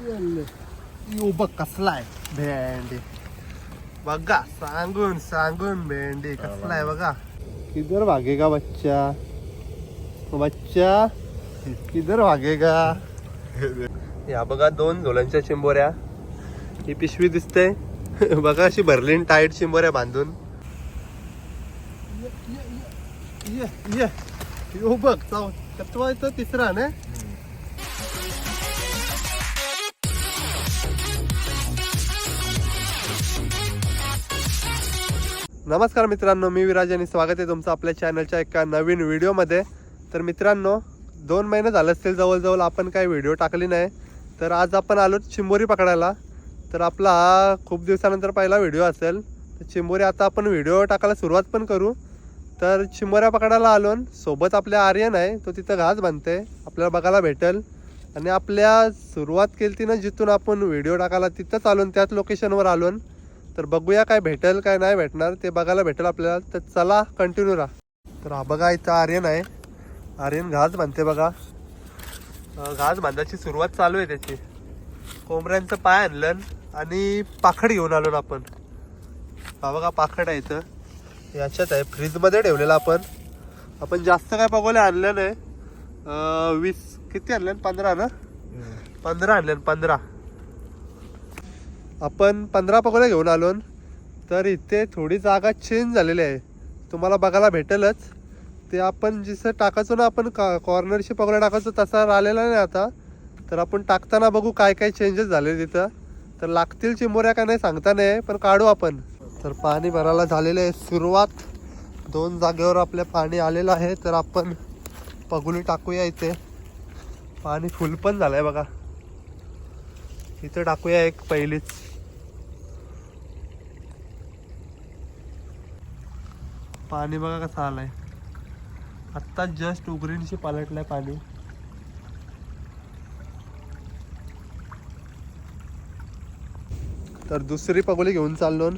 यो बघ कसला आहे भेंडी बघा सांगून सांगून भेंडी कसला आहे बघा किधर भागेगा बच्चा बच्चा किधर भागेगा या बघा दोन झोलांच्या चिंबोऱ्या. ही पिशवी दिसते. बघा अशी भरली टाईट चिंबोऱ्या बांधून. ये ये यो बघ चौ कतवा येतो तिसरा ना? नमस्कार मित्रांनो मी विराज आणि स्वागत आहे तुमचं आपल्या चॅनलच्या एका नवीन व्हिडिओमध्ये तर मित्रांनो दोन महिने झाले असतील जवळजवळ आपण काही व्हिडिओ टाकली नाही. तर आज आपण आलो चिंबोरी पकडायला. तर आपला हा खूप दिवसानंतर पहिला व्हिडिओ असेल. तर चिंबोरी आता आपण व्हिडिओ टाकायला सुरुवात पण करू. तर चिंबोऱ्या पकडायला आलो सोबत आपल्या आर्यन आहे तो तिथं घास बांधते. आपल्याला बघायला भेटेल. आणि आपल्या सुरुवात केली ती ना जिथून आपण व्हिडिओ टाकायला तिथंच आलो त्याच लोकेशनवर आलो तर बघूया काय भेटेल काय नाही भेटणार. ते बघायला भेटेल आपल्याला. तर चला कंटिन्यू राहा. तर हा बघा इथं आर्यन आहे. आर्यन घास बांधते बघा. घास बांधायची सुरुवात चालू आहे त्याची. कोंबड्यांचं पाय आणलं आणि पाखड घेऊन आलो ना आपण. हा बघा पाखड आहे इथं. याच्यात आहे फ्रीजमध्ये ठेवलेलं आपण. आपण जास्त काय पगोले आणलं नाही. वीस किती आणलं? पंधरा ना? पंधरा आणले पंधरा. आपण पंधरा पकोड्या घेऊन आलो तर इथे थोडी जागा चेंज झालेली आहे. तुम्हाला बघायला भेटेलच. ते आपण जसं टाकायचो ना आपण का कॉर्नरशी पकोड्या टाकायचो तसा राहिलेला नाही आता. तर आपण टाकताना बघू काय काय चेंजेस झाले तिथं. तर लागतील चिमोऱ्या का नाही सांगता नाही पण काढू आपण. तर पाणी भरायला झालेलं आहे. सुरुवात दोन जागेवर आपल्या पाणी आलेलं आहे. तर आपण पगुली टाकूया इथे. पाणी फुल पण झालं आहे बघा. इथं टाकूया एक पहिलीच. पाणी बघा कसं आलं आहे आत्ता जस्ट उगरींशी पालटलं आहे पाणी. तर दुसरी पगोली घेऊन चाललो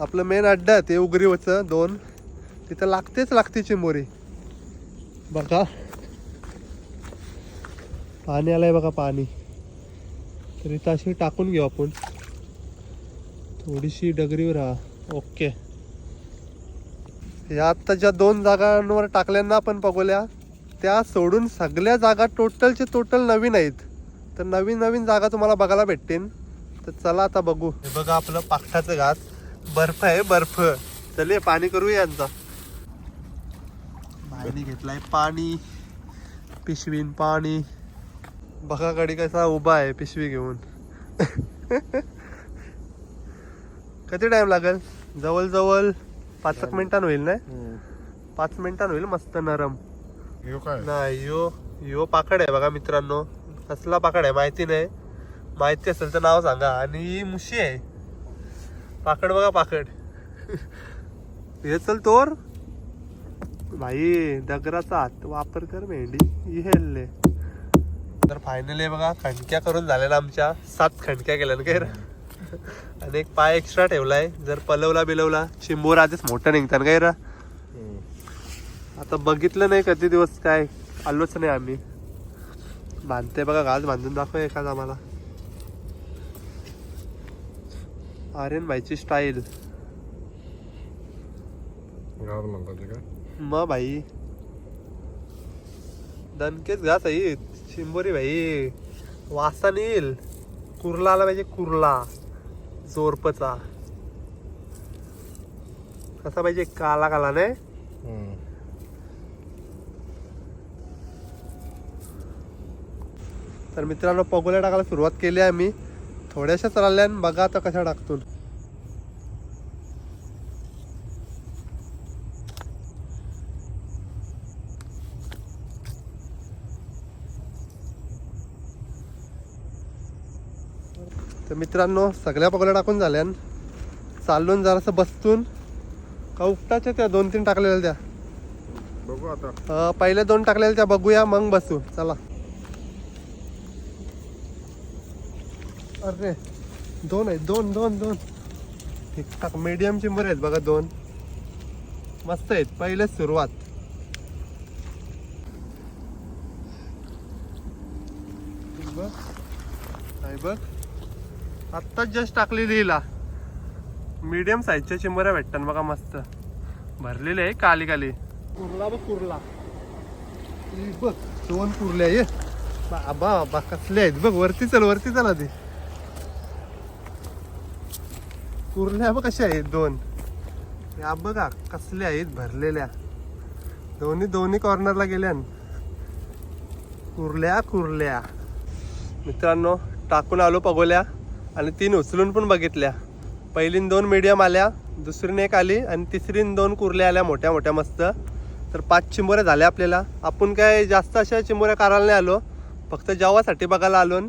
आपलं मेन अड्डा ते उगरीवचं दोन. तिथं लागतेच लागते चिंबोरी. बघा पाणी आलंय बघा पाणी. तर इथं अशी टाकून घेऊ आपण. थोडीशी डगरीवर राहा. ओके या आता ज्या दोन जागांवर टाकल्यांना आपण बघूया त्या सोडून सगळ्या जागा टोटलचे टोटल नवीन आहेत. तर नवीन नवीन जागा तुम्हाला बघायला भेटतील. तर चला आता बघू. हे बघा आपलं पाखटाचं घास बर्फ आहे बर्फ. चले पाणी करू यांचा. बाईने घेतलाय पाणी. पिशवीन पाणी. बघा गडी कसा उभा आहे पिशवी घेऊन. किती टाइम लागेल? जवळजवळ पाच एक मिनिटांन होईल ना? पाच मिनिटांन होईल मस्त नरम. यो काय? नाही यो यो पाकड आहे बघा मित्रांनो. कसला पाकड आहे माहिती नाही. माहिती असेल तर नाव सांगा. आणि ही मुशी आहे. पाकड बघा पाकड हे चल तोर. भाई दगराचा हात वापर कर मेंढी. ही हेलले. तर फायनली बघा. खणक्या करून झालेल्या आमच्या. सात खणक्या केल्या ना? आणि एक पाय एक्स्ट्रा ठेवलाय. जर पलवला बिलवला चिंबोर आधीच मोठं निघतात काय रा आता बघितलं नाही कधी दिवस काय आलोच नाही आम्ही. बांधते बघा घास बांधून दाखव एखादा आम्हाला. आर्यन भाईची स्टाईल म भाई. दणकेच घास आहे शिंबोरी भाई. वासा येईल कुर्ला आला पाहिजे कुर्ला. जोरपचा. कसा पाहिजे? काला काला नाही? तर मित्रांनो पगोल्या टाकायला सुरुवात केली आहे मी थोड्याशा चालल्या बघा आता कशा टाकतो तर मित्रांनो सगळ्या पगोल्या टाकून झाल्या चालून जरासं बसतून. का उपटाच्या त्या दोन तीन टाकलेल्या त्या? बघू आता. अं, पहिले दोन टाकलेल्या त्या बघूया मग बसू. चला. अरे दोन आहेत दोन दोन दोन. ठीक ठाक मीडियम चिंबर आहेत बघा दोन. मस्त आहेत पहिलेच सुरुवात. बघ. नाही बघ. आत्ताच जस्ट टाकलेली हिला मीडियम साईजच्या चिंबऱ्या भेटतात बघा मस्त. भरलेले आहे काली काली. कुर्ला बघ कुर्ला. बघ दोन कुर्ल्या आहे बाबा बाबा कसले आहेत बघ वरती चल वरती चला ते कुर्ल्या बघ कशा आहेत दोन. या बघा कसल्या आहेत भरलेल्या. दोन्ही दोन्ही कॉर्नरला गेल्या कुर्ल्या कुर्ल्या. मित्रांनो टाकून आलो पगोल्या. आणि तीन उचलून पण बघितल्या. पहिलीन दोन मीडियम आल्या दुसरीने एक आली आणि तिसरीन दोन कुरल्या आल्या मोठ्या मोठ्या मस्त. तर पाच चिंबोऱ्या झाल्या आपल्याला. आपण काय जास्त अशा चिंबोऱ्या करायला नाही आलो. फक्त जेवासाठी बघायला आलो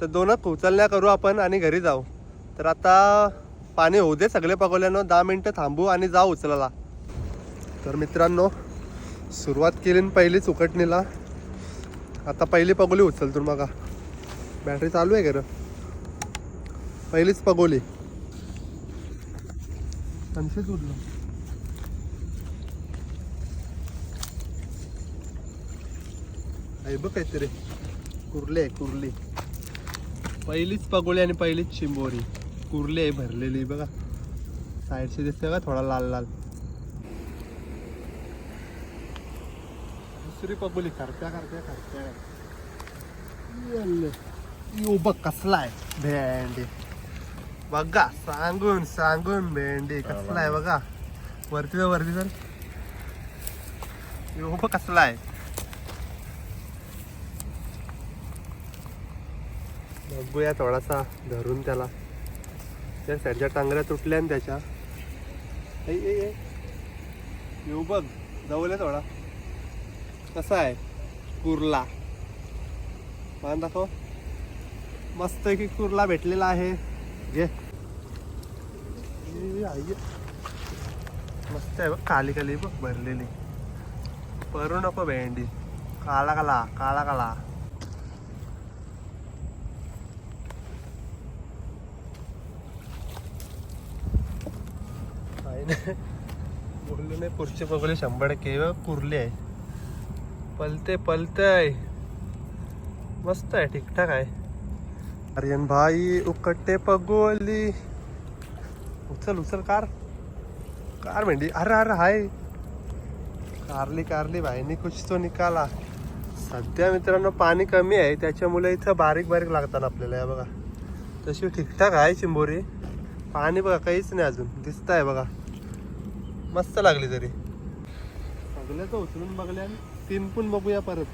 तर दोनच उचलण्या करू आपण आणि घरी जाऊ. तर आता पाणी होऊ दे सगळे पगवल्यानं. दहा मिनटं थांबू आणि जाऊ उचलला तर मित्रांनो सुरुवात केली पहिलीच उकटणीला. आता पहिली पगोली उचलतो मग. बॅटरी चालू आहे का पहिलीच पगोली. संशय उडलं आहे बघ काहीतरी. कुर्ले आहे कुर्ली. पहिलीच पगोली आणि पहिलीच चिंबोरी कुर्ली आहे भरलेली बघा. साईडची दिसते का थोडा लाल लाल. दुसरी पगोली करत्या करत्या करत्या बघ कसला आहे. भेंडी. बघा सांगून सांगून भेंडी कसला आहे बघा. वरती जा वरती तर यो कसला आहे? बघूया थोडासा धरून त्याला. त्या साईडच्या टांगऱ्या तुटल्या ना त्याच्या. येऊ बघ जवळ थोडा. कसा आहे? कुर्ला. मान दाखव. मस्त की कुर्ला भेटलेला आहे. घे मस्त आहे बघ काली काली बघ भरलेली. भरू नको भेंडी. काला काला काळा काला. काही नाही बोललो नाही पुढचे बघले शंभर टक्के कुरले आहे. पलते पलतय मस्त आहे ठीकठाक आहे. आर्यन भाई उकटे पगोली। उचल उचल कार। कार मेंढी। अरे अरे हाय। कारली कारली भाईनी कुछ तो निकाला. सध्या मित्रांनो पाणी कमी आहे त्याच्यामुळे इथं बारीक बारीक लागतात आपल्याला या बघा. तशी ठीकठाक आहे चिंबोरी. पाणी बघा काहीच नाही अजून. दिसत आहे बघा. मस्त लागली तरी. सगळ्याच उचलून बघल्या तीन पण बघूया परत.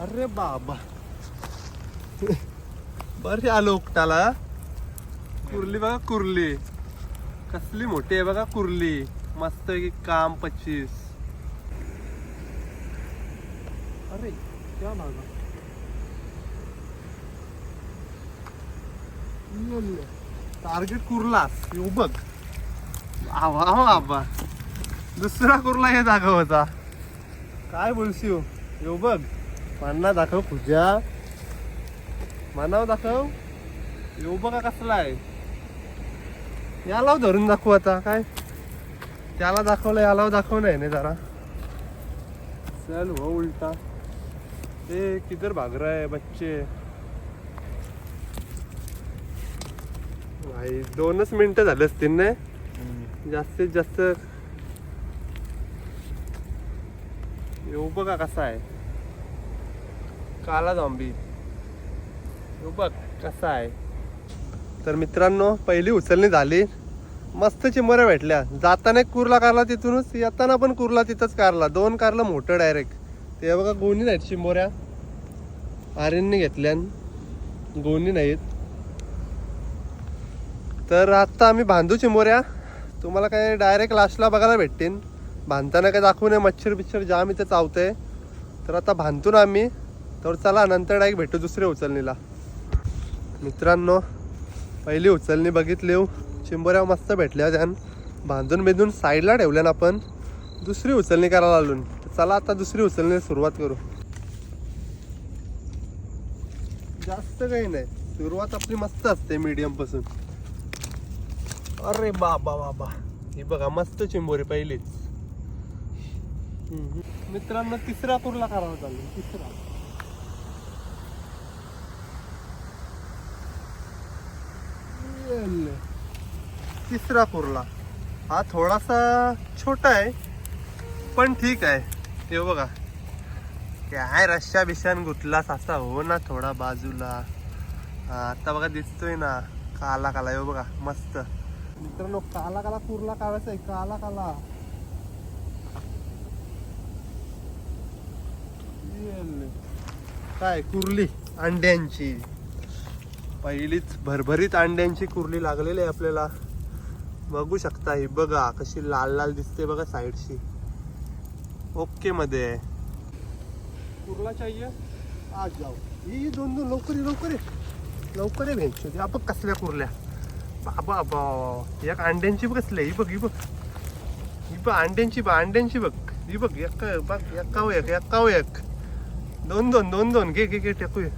अरे बाबा. बरे आलो उपटाला कुर्ली बघा कुर्ली. कसली मोठी आहे बघा कुर्ली. मस्त की काम पच्चीस. अरे क्या बाबा टार्गेट कुर्लास. येऊ बघ. आवा बाबा दुसरा कुर्ला हे जागा होता काय बोलशीव येऊ बघ. मान्ना दाखव पूजा. मानाव दाखव. येऊ बघा कसला आहे? याला धरून दाखवू आता काय? त्याला दाखवलं याला दाखव नाही ना जरा. चल हो उलटा. ते किधर भाग रहा है बच्चे? भाई दोनच मिनिटं झाले असतील ना? जास्तीत जास्त. येऊ बघा कसा आहे? काला झॉम्बी येऊ बघ कसा आहे. तर मित्रांनो पहिली उचलणी झाली. मस्त चिंबऱ्या भेटल्या. जाताना एक कुर्ला कारला तिथूनच येताना पण कुर्ला तिथंच कारला दोन कारला मोठं डायरेक्ट ते बघा गोणी नाहीत चिंबोऱ्या. आर्यनने घेतल्या गोणी नाहीत. तर आत्ता आम्ही बांधू चिंबोऱ्या. तुम्हाला काय डायरेक्ट लास्टला बघायला भेटतील. बांधताना काय दाखवू नये. मच्छर बिच्छर जाम इथे चावतंय. तर आता बांधतो ना आम्ही. तर चला नंतर डायरेक्ट भेटू दुसऱ्या उचलणीला. मित्रांनो पहिली उचलणी बघितली हो. चिंबोऱ्या मस्त भेटल्या त्यान बांधून बिंधून साईडला ठेवल्या ना आपण. दुसरी उचलणी करायला आलो चला आता दुसरी उचलणी सुरुवात करू. जास्त काही नाही. सुरुवात आपली मस्त असते मीडियमपासून. अरे बाबा बाबा ही बघा मस्त चिंबोरी पहिलीच. मित्रांनो तिसरा कुर्ला करावा चालू तिसरा. तिसरा कुर्ला हा थोडासा छोटा आहे पण ठीक आहे. हे बघा. काय रश्या बिशान गुतलास असा हो ना थोडा बाजूला. आता बघा दिसतोय ना काला काला हे हो बघा मस्त. मित्रांनो काला काला कुर्ला काढायचा आहे? काला काला. काय कुर्ली अंड्यांची. पहिलीच भरभरीत अंड्यांची कुर्ली लागलेली आहे आपल्याला. बघू शकता ही. बघा कशी लाल लाल दिसते बघा साईडशी. ओके मध्ये. कुर्ला चाहिए? आज जाऊ. ही दोन दोन लवकर ये, लवकर ये. लवकर ये भेटतो आपण कसल्या कुर्ल्या. बाबा बा या अंड्यांची बघ कसल्या ही बघ ही बघ. ही बघ अंड्यांची बघ अंड्यांची बघ. ही बघ एक बघ एकाव एक एकाव एक. दोन दोन दोन दोन. घे घे घे टाकू ये.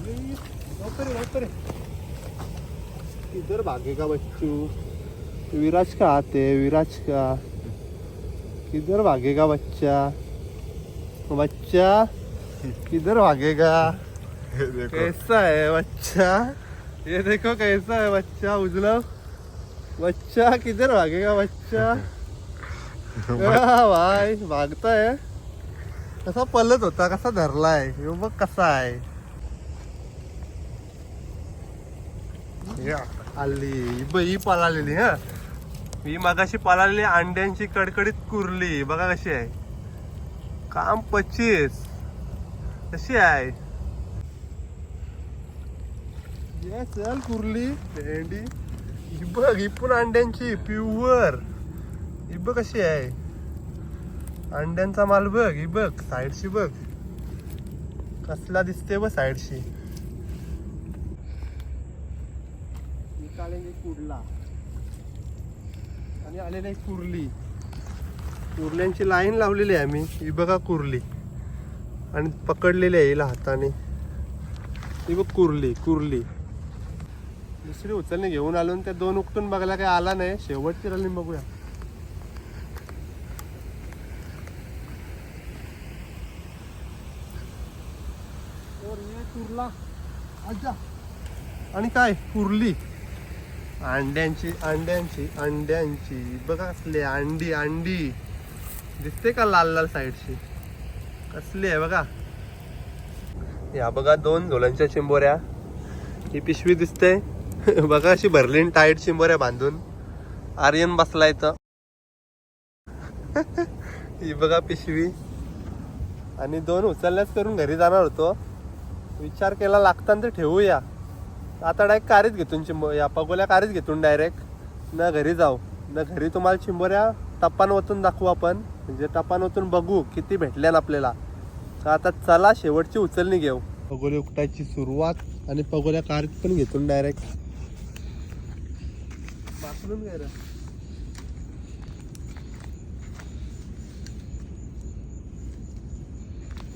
लवकर ये, लवकर ये. किधर भागेगा बच्चू? विराज का आते? विराज का? किधर भागेगा बच्चा? बच्चा किधर भागेगा कैसा है बच्चा? ये देखो कैसा है बच्चा उजला। बच्चा किधर भागेगा बच्चा? भाई भागता है। कसा पलत होता कसा धरलाय ह्यो बघ कसा आहे. आली. ही ब- ही पळालेली हा. ही मगाशी आलेली अंड्यांची कडकडीत कुरली. बघा कशी आहे. काम पच्चीस. कशी आहे? ये चल कुरली. भेंडी. ही बघ ही पण अंड्यांची प्युअर. ही बघ कशी आहे. अंड्यांचा माल बघ ही बघ साईडशी बघ. कसला दिसते बघ साईडशी. निकालेंगे कुर्ला. आणि आलेली आहे कुर्ली. कुर्ल्यांची लाईन लावलेली आहे आम्ही. ही बघा कुर्ली. आणि पकडलेली आहे हिला हाताने. ही बघ कुर्ली कुर्ली. दुसरी उचलणे घेऊन आलो त्या दोन उकटून बघायला काही आला नाही. शेवटची राहिली बघूया. कुर्ला. आणि काय? कुर्ली. अंड्यांची अंड्यांची अंड्यांची. बघा असले अंडी अंडी. दिसते का लाल लाल साईडची? कसली आहे बघा. या बघा दोन झोलांच्या चिंबोऱ्या. ही पिशवी दिसते. बघा अशी भरली टाईट चिंबोऱ्या बांधून. आर्यन बसला तर ही बघा पिशवी. आणि दोन उचलल्याच करून घरी जाणार होतो. विचार केला लागताना ते ठेवूया. आता डायरेक्ट कारीच घेतून चिंबो या पगोल्या कारीच घेतून डायरेक्ट न घरी जाऊ. न घरी तुम्हाला चिंबोऱ्या टप्पान ओतून दाखवू आपण. म्हणजे टप्पान ओतून बघू किती भेटल्या आपल्याला. आता चला शेवटची उचलणी घेऊ. पगोले उकटायची सुरुवात आणि पगोल्या कारीत पण घेतून डायरेक्ट घे रे.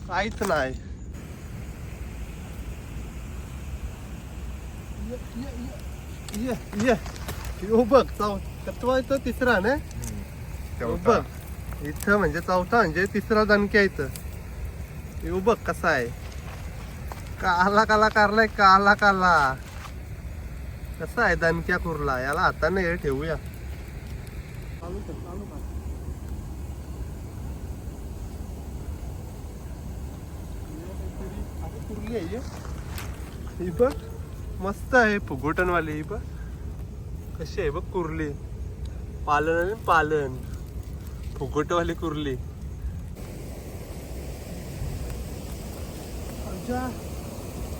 काहीच नाही. ये, ये, ये, यो बघ चौ तत्व इथं तिसरा ना बघ इथं म्हणजे चौथा म्हणजे तिसरा दणक्या इथं यो बघ कसा आहे काला काला कारलाय काला काला कसा आहे दणक्या कुरला याला हाताने हे ठेवूया चालू चालू कुर्ली आहे बघ मस्त आहे फुगोटनवाली ही बघ कशी आहे बघ कुर्ली. पालन आणि पालन. फुगोटवाली कुर्ली.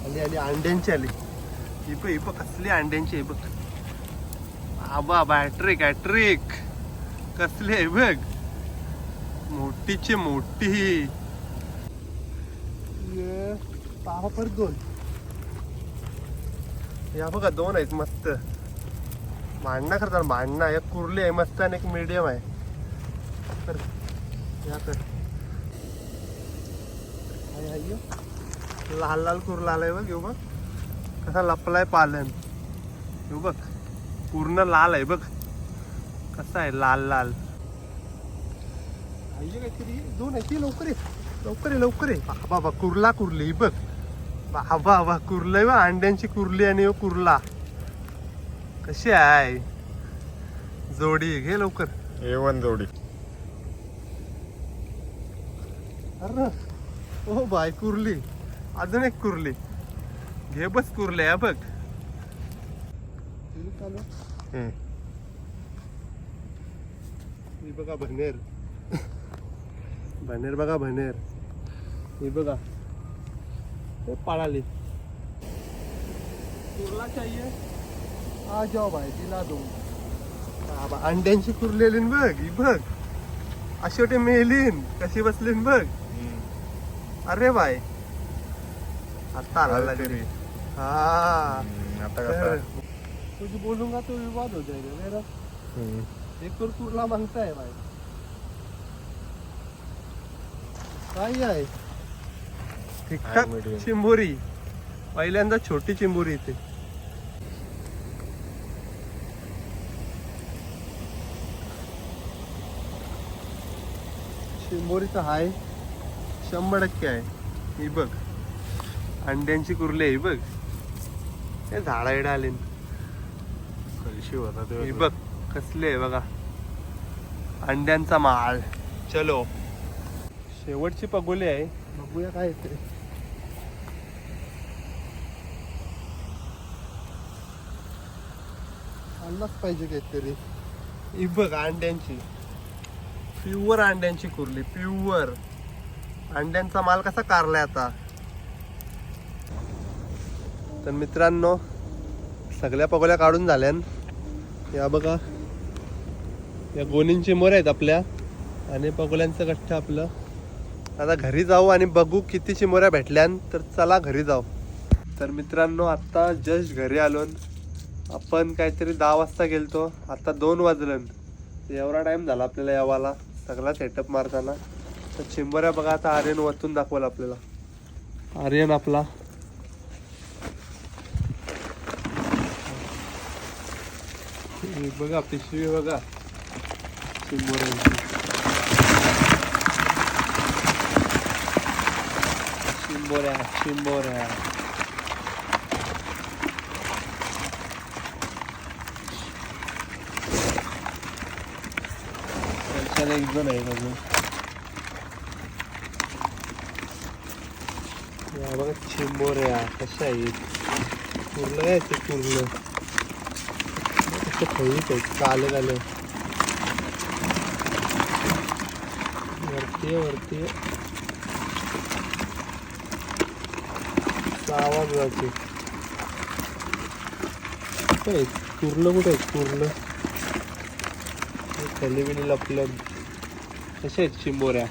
आली आली अंड्यांची आली. ही बघ ही कसली अंड्यांची आहे बघ. आबा बॅट्रिक हॅट्रिक कसली आहे बघ. मोठीची मोठी. ही परत दोन. या बघा दोन आहेत मस्त. मांडणा करतात मांडणा एक कुर्ली आहे मस्त आणि एक मीडियम आहे. तर या कर. लाल लाल कुर्ला आलाय बघ येऊ बघ. कसा लपलाय पालन. येऊ बघ. पूर्ण लाल आहे बघ. कसा आहे लाल लाल. पाहिजे काहीतरी दोन आहे ती लवकर आहे लवकर आहे लवकर ये. बा बाबा कुर्ला कुर्ली बघ. बा बाबा कुर्लं बा अंड्यांची कुर्ली आणि कुर्ला. कशी आहे? जोडी घे लवकर. ए वन जोडी. अरे ओ बाय कुर्ली. अजून एक कुर्ली. घे बस कुर्ले हा बघ. ही बघा भनेर. भनेर बघा भनेर. ही बघा. हे पळाली कुर्ला चाहिए? आ जाओ भाई दिला दो। बाबा अंड्यांची कुरलेली न बघ ही बघ. अशी वाटे मेलीन कशी बसली न बघ अरे बाय आता आला तरी. हा. आता तर कुछ बोलूंगा तो विवाद हो जाएगा मेरा. एक कुर्ला मागताय भाई? काय आहे? आहे medium. चिंबोरी. पहिल्यांदा छोटी चिंबोरी इथे. चिंबोरीचं हाय शंभर टक्के आहे. ही बघ. अंड्यांची कुर्ली आहे ही बघ. हे झाडा एडा आले. कळशी होता ते. ही बघ कसले आहे बघा. अंड्यांचा माळ. चलो. शेवटची पगोली आहे. बघूया काय येते आणलाच पाहिजे काहीतरी. ही बघ अंड्यांची. प्युअर अंड्यांची कुर्ली प्युअर. अंड्यांचा माल कसा कारलाय आता? तर मित्रांनो सगळ्या पगोल्या काढून झाल्यान या बघा. या गोणींची मोर आहेत आपल्या आणि पगोल्यांचं गठ्ठ आपलं. आता घरी जाऊ आणि बघू किती चिमोऱ्या भेटल्यान तर चला घरी जाऊ. तर मित्रांनो आत्ता जस्ट घरी आलो आपण काहीतरी दहा वाजता गेलतो. आता दोन वाजलं. एवढा टाईम झाला आपल्याला यावाला. सगळा सेटअप मारताना. तर चिंबऱ्या बघा आता आर्यन वतून दाखवलं आपल्याला. आर्यन आपला. बघा पिशवी बघा. चिंबोऱ्यांची. चिंबोऱ्या चिंबोऱ्या. त्याच्याला एक जण आहे अजून या बघा या कशा आहेत पूर्ण काय ते पूर्ण कसं खळीत आहेत काले काले वरती आहे, वरती आहे. आवाज जाते कुठे आहेत कुठे आहेत खाली बिली लपलं कशा आहेत चिंबोऱ्या